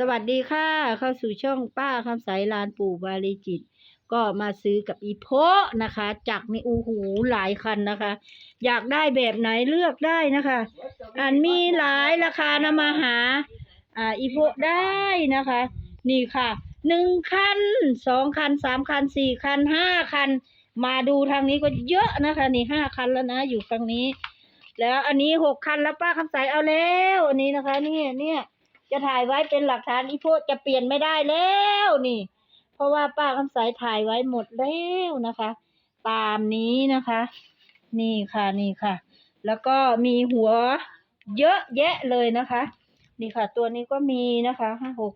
สวัสดีค่ะ เข้าสู่ช่องป้าคำใสลานปู่บาลีจิต ก็มาซื้อกับอีโพนะคะ จากในอูหูหลายคันนะคะ อยากได้แบบไหนเลือกได้นะคะอันมีหลายราคานำมาหา อ่าอีโพได้นะคะ นี่ค่ะหนึ่งคันสองคันสามคันสี่คันห้าคัน มาดูทางนี้ก็เยอะนะคะ นี่ห้าคันแล้วนะ อยู่ทางนี้ แล้วอันนี้หกคันแล้วป้าคำใสเอาแล้วอันนี้นะคะ นี่เนี่ย จะถ่ายไว้เป็นหลักฐานอีโพจะเปลี่ยนไม่ได้แล้วนี่ เพราะว่าป้าคำใสถ่ายไว้หมดแล้วนะคะ ตามนี้นะคะ นี่ค่ะนี่ค่ะ แล้วก็มีหัวเยอะแยะเลยนะคะ นี่ค่ะ ตัวนี้ก็มีนะคะห้าหก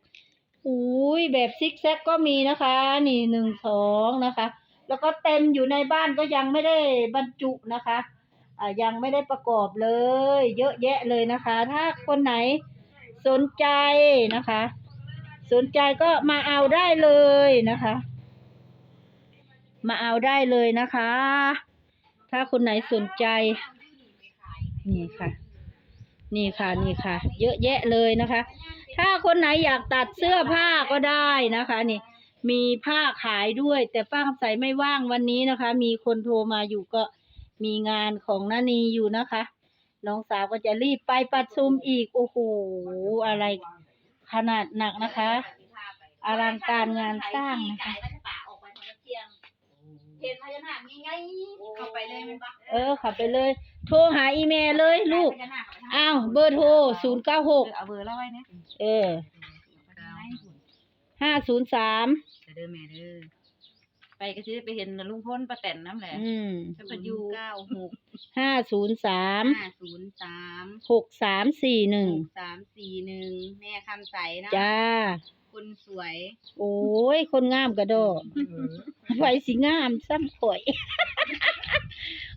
อุ้ยแบบซิกแซกก็มีนะคะ นี่หนึ่งสองนะคะ แล้วก็เต็มอยู่ในบ้านก็ยังไม่ได้บรรจุนะคะอ่ายังไม่ได้ประกอบเลย เยอะแยะเลยนะคะ ถ้าคนไหน สนใจนะคะ สนใจก็มาเอาได้เลยนะคะ มาเอาได้เลยนะคะ ถ้าคนไหนสนใจ นี่ค่ะ นี่ค่ะนี่ค่ะ เยอะแยะเลยนะคะ ถ้าคนไหนอยากตัดเสื้อผ้าก็ได้นะคะนี่มีผ้าขายด้วย แต่ป้าคำใสไม่ว่างวันนี้นะคะ มีคนโทรมาอยู่ก็มีงานของนานีอยู่นะคะ น้องสาวก็จะรีบไปประชุมอีก โอ้โห อะไร ขนาดหนักนะคะ อลังการงานสร้างนะคะ เห็นพญานาคมีไงเข้าไปเลยมันปะเออขับไปเลย โทรหาอีเมลเลยลูก พญานาคเข้าไปทางอ้าว เบอร์โทรศูนย์เก้าหกเอาเบอร์แล้วไว้เนี่ยเออห้าศูนย์สาม เด้อแม่เด้อ ไปก็สิได้ไปเห็นลุงพลป้าแตนน้ำแหละอืมถ้าเพิ่นอยู่เก้าหกห้าศูนย์สามห้าศูนย์สามหกสามสี่หนึ่งสามสี่หนึ่งแม่คำใสเนาะจ้า คนสวยโอ้ย คนงามกระโดดไว้สิงามซ้ำข่อย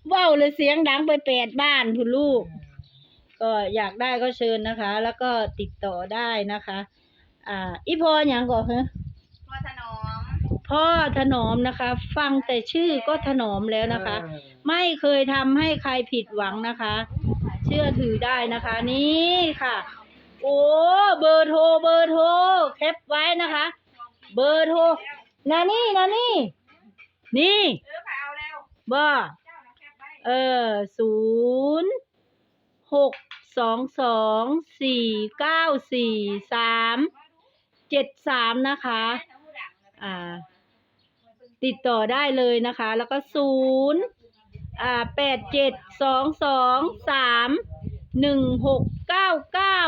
เว้าเลยเสียงดังไปแปดบ้านคุณลูก ก็อยากได้ก็เชิญนะคะ แล้วก็ติดต่อได้นะคะ อ่า อีพออย่างก่อนเหรอพ่อถนอม พ่อถนอมนะคะ ฟังแต่ชื่อก็ถนอมแล้วนะคะ ไม่เคยทำให้ใครผิดหวังนะคะ เชื่อถือได้นะคะ นี่ค่ะ โอ้เบอร์โทรเบอร์โทรแคปไว้นะคะ เบอร์โทรนานี่นานี่ นี่เออไปเอาแล้วบ่เจ้านะแคปไว้เออศูนย์หกสองสองสี่เก้าสี่สามเจ็ดสามนะคะ อ่า ติดต่อได้เลยนะคะ แล้วก็ศูนย์อ่าแปดเจ็ดสองสองสามหนึ่งหกเก้าเก้า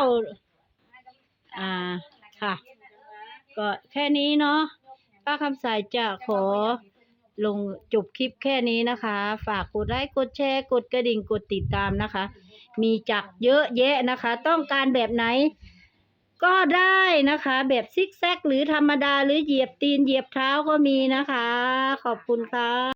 อ่าค่ะ ก็แค่นี้เนาะป้าคำสายจะขอลงจบคลิปแค่นี้นะคะ ฝากกดไลค์กดแชร์กดกระดิ่งกดติดตามนะคะ มีจักเยอะแยะนะคะ ต้องการแบบไหน ก็ได้นะคะ แบบซิกแซกหรือธรรมดาหรือเหยียบตีนเหยียบเท้าก็มีนะคะ ขอบคุณค่ะ